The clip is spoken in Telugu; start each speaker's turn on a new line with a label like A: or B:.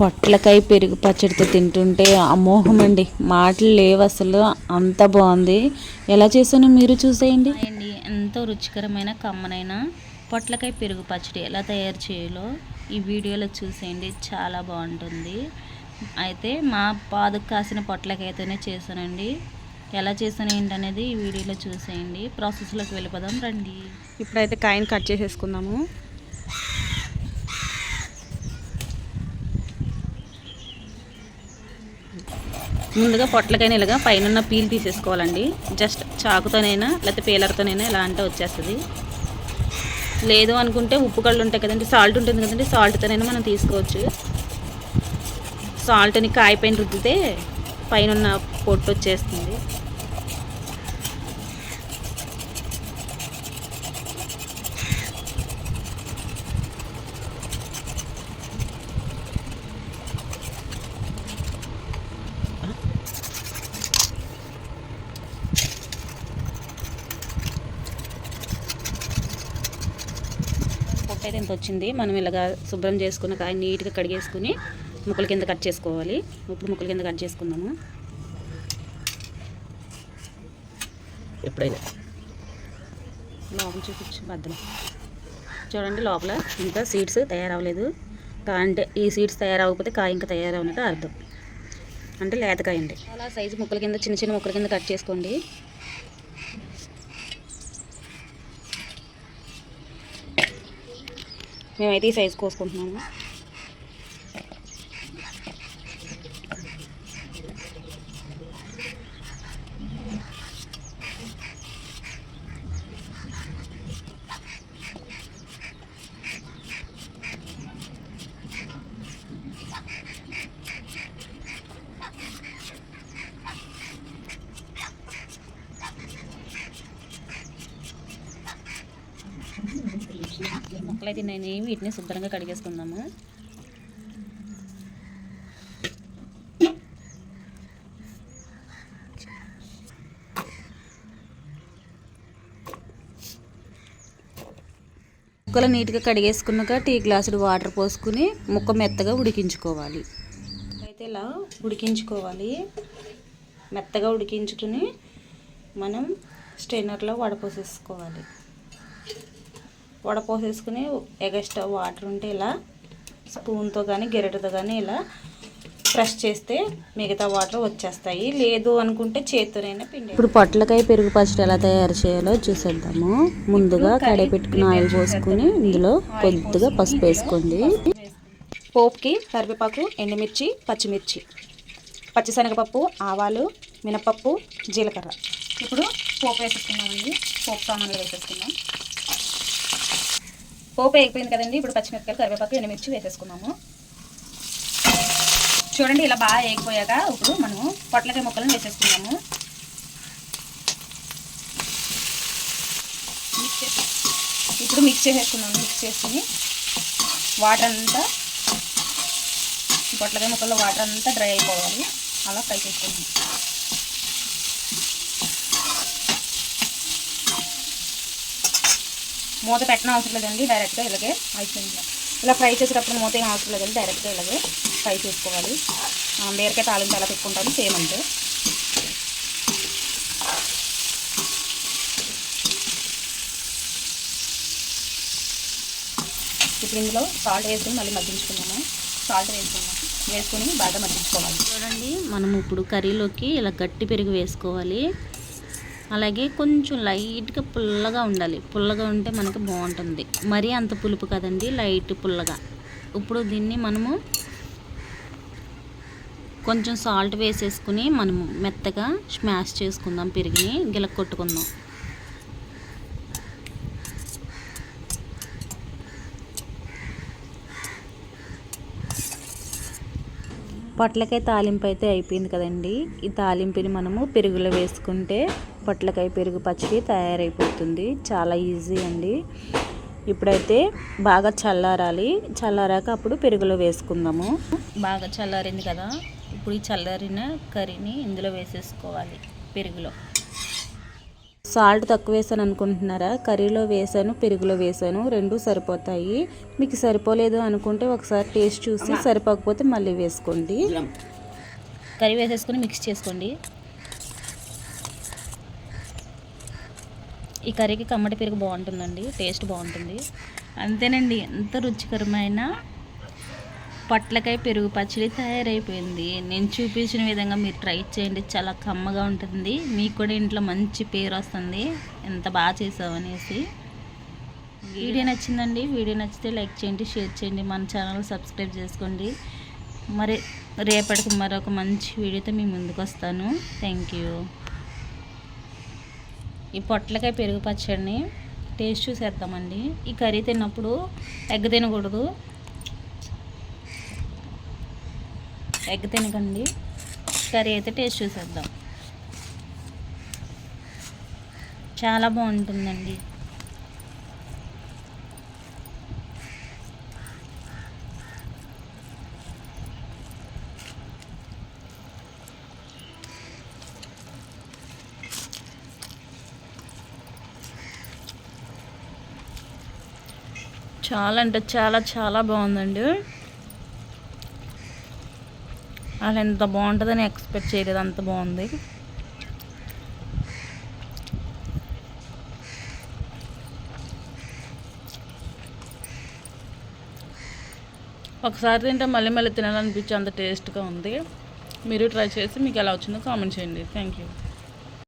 A: పొట్లకాయ పెరుగు పచ్చడితో తింటుంటే అమోహం అండి మాటలు లేవు అసలు. అంత బాగుంది. ఎలా చేసానో మీరు చూసేయండి.
B: అండి ఎంతో రుచికరమైన కమ్మనైన పొట్లకాయ పెరుగు పచ్చడి ఎలా తయారు చేయాలో ఈ వీడియోలో చూసేయండి. చాలా బాగుంటుంది. అయితే మా పాదుకు కాసిన పొట్లకాయతోనే చేశానండి. ఎలా చేశాను ఏంటనేది ఈ వీడియోలో చూసేయండి. ప్రాసెస్లోకి వెళ్ళిపోదాం. రండి.
C: ఇప్పుడైతే కాయని కట్ చేసేసుకుందాము. ముందుగా పొట్లకైనా ఇలాగా పైన పీల్ తీసేసుకోవాలండి. జస్ట్ చాకుతోనైనా లేకపోతే పీలర్తోనైనా ఇలా అంటే వచ్చేస్తుంది. లేదు అనుకుంటే ఉప్పు కళ్ళు ఉంటాయి కదండి సాల్ట్ ఉంటుంది కదండి సాల్ట్తోనైనా మనం తీసుకోవచ్చు. సాల్ట్ని కాయపైన రుద్దితే పైన పొట్టు వచ్చేస్తుంది. అయితే ఎంత వచ్చింది. మనం ఇలాగా శుభ్రం చేసుకున్న కాయ నీట్గా కడిగేసుకుని ముక్కల కింద కట్ చేసుకోవాలి. ఇప్పుడు ముక్కల కింద కట్ చేసుకుందాము.
A: ఎప్పుడైనా.
C: లోపల చూపించు బద్దలు చూడండి లోపల ఇంకా సీడ్స్ తయారవ్వలేదు. కా- అంటే ఈ సీడ్స్ తయారవ్వకపోతే కాయ ఇంకా తయారవనట్టు అర్థం. అంటే లేతకాయ అండి. అలా సైజు ముక్కల కింద చిన్న చిన్న ముక్కల కింద కట్ చేసుకోండి. మేమైతే ఈ సైజు కోసుకుంటున్నాము. ముక్కలు అయితే నేను వీటిని శుభ్రంగా కడిగేసుకుందాము. ముక్కలు నీట్గా కడిగేసుకున్నాక టీ గ్లాసుడు వాటర్ పోసుకుని ముక్క మెత్తగా ఉడికించుకోవాలి. అయితే ఇలా ఉడికించుకోవాలి. మెత్తగా ఉడికించుకుని మనం స్ట్రైనర్లో వడపోసేసుకోవాలి. వడపోసేసుకుని ఎగస్ట్రా వాటర్ ఉంటే ఇలా స్పూన్తో కానీ గెరటితో కానీ ఇలా ప్రెస్ చేస్తే మిగతా వాటర్ వచ్చేస్తాయి. లేదు అనుకుంటే చేత్తోనైనా పిండి
A: ఇప్పుడు పొట్లకాయ పెరుగు పచ్చడి ఎలా తయారు చేయాలో చూసేద్దాము. ముందుగా కడాయి పెట్టుకుని ఆయిల్ పోసుకుని ఇందులో కొద్దిగా పసుపు వేసుకోండి.
C: పోపుకి కరివేపాకు ఎండుమిర్చి పచ్చిమిర్చి పచ్చిశనగపప్పు ఆవాలు మినపప్పు జీలకర్ర. ఇప్పుడు పోపు వేసేసుకున్నామండి పోపు సామాన్లు వేసేసుకుందాం. పోపు వేగిపోయింది కదండి. ఇప్పుడు పచ్చిమిరపకాయలు కరివేపాకు ఎండుమిర్చి వేసేసుకున్నాము. చూడండి ఇలా బాగా వేగిపోయాక ఇప్పుడు మనము పొట్లకాయ ముక్కలను వేసేసుకున్నాము మిక్స్ ఇప్పుడు మిక్స్ చేసేసుకున్నాము మిక్స్ చేసుకుని వాటర్ అంతా పొట్లకాయ ముక్కల్లో వాటర్ అంతా డ్రై అయిపోవాలి. అలా ఫ్రై చేసుకున్నాము మూత పెట్టడం అవసరం లేదండి డైరెక్ట్గా ఇలాగే అయిపోయింది. ఇలా ఫ్రై చేసేటప్పుడు మూత ఏం అవసరం లేదండి డైరెక్ట్గా ఇలాగే ఫ్రై చేసుకోవాలి. బీరకాయ తాలింపు ఎలా పెట్టుకుంటాము సేమ్ అంతే. ఇప్పుడు ఇందులో సాల్ట్ వేసుకుని మళ్ళీ మగ్గించుకున్నాము సాల్ట్ వేసుకున్నాము వేసుకుని బాగా మగ్గించుకోవాలి.
B: చూడండి మనం ఇప్పుడు కర్రీలోకి ఇలా గట్టి పెరుగు వేసుకోవాలి. అలాగే కొంచెం లైట్గా పుల్లగా ఉండాలి. పుల్లగా ఉంటే మనకి బాగుంటుంది. మరీ అంత పులుపు కదండి లైట్ పుల్లగా. ఇప్పుడు దీన్ని మనము కొంచెం సాల్ట్ వేసేసుకుని మనము మెత్తగా స్మాష్ చేసుకుందాం పెరిగిని గిలక్ కొట్టుకుందాం.
A: పొట్లకాయ తాలింపు అయితే అయిపోయింది కదండి. ఈ తాలింపుని మనము పెరుగులో వేసుకుంటే పొట్లకాయ పెరుగు పచ్చడి తయారైపోతుంది. చాలా ఈజీ అండి. ఇప్పుడైతే బాగా చల్లారాలి. చల్లారాక అప్పుడు పెరుగులో వేసుకుందాము.
B: బాగా చల్లారింది కదా. ఇప్పుడు ఈ చల్లారిన కర్రీని ఇందులో వేసేసుకోవాలి పెరుగులో.
A: సాల్ట్ తక్కువ వేసాను అనుకుంటున్నారా? కర్రీలో వేసాను పెరుగులో వేసాను రెండు సరిపోతాయి. మీకు సరిపోలేదు అనుకుంటే ఒకసారి టేస్ట్ చూసి సరిపోకపోతే మళ్ళీ వేసుకోండి.
B: కర్రీ వేసేసుకొని మిక్స్ చేసుకోండి. ఈ కర్రీకి కమ్మటి పెరుగు బాగుంటుందండి టేస్ట్ బాగుంటుంది. అంతేనండి ఎంత రుచికరమైన పొట్లకాయ పెరుగు పచ్చడి తయారైపోయింది. నేను చూపించిన విధంగా మీరు ట్రై చేయండి. చాలా కమ్మగా ఉంటుంది. మీకు కూడా ఇంట్లో మంచి పేరు వస్తుంది. ఎంత బాగా చేసావు అనేసి. వీడియో నచ్చిందండి. వీడియో నచ్చితే లైక్ చేయండి షేర్ చేయండి. మన ఛానల్ సబ్స్క్రైబ్ చేసుకోండి. మరి రేపటికి మరొక మంచి వీడియోతో మీ ముందుకు వస్తాను. థ్యాంక్ యూ ఈ పొట్లకాయ పెరుగు పచ్చడిని టేస్ట్ చూసేద్దామండి. ఈ కర్రీ తిన్నప్పుడు ఎగ్ తినకూడదు. ఎగ్ తినకండి. కర్రీ అయితే టేస్ట్ చూసేద్దాం. చాలా బాగుంటుందండి.
A: చాలా అంటే చాలా చాలా బాగుందండి. అసలు ఎంత బాగుంటుందని ఎక్స్పెక్ట్ చేయలేదు అంత బాగుంది. ఒకసారి తింటే మళ్ళీ మళ్ళీ తినాలనిపించే అంత టేస్ట్గా ఉంది. మీరు ట్రై చేసి మీకు ఎలా వచ్చిందో కామెంట్ చేయండి. Thank you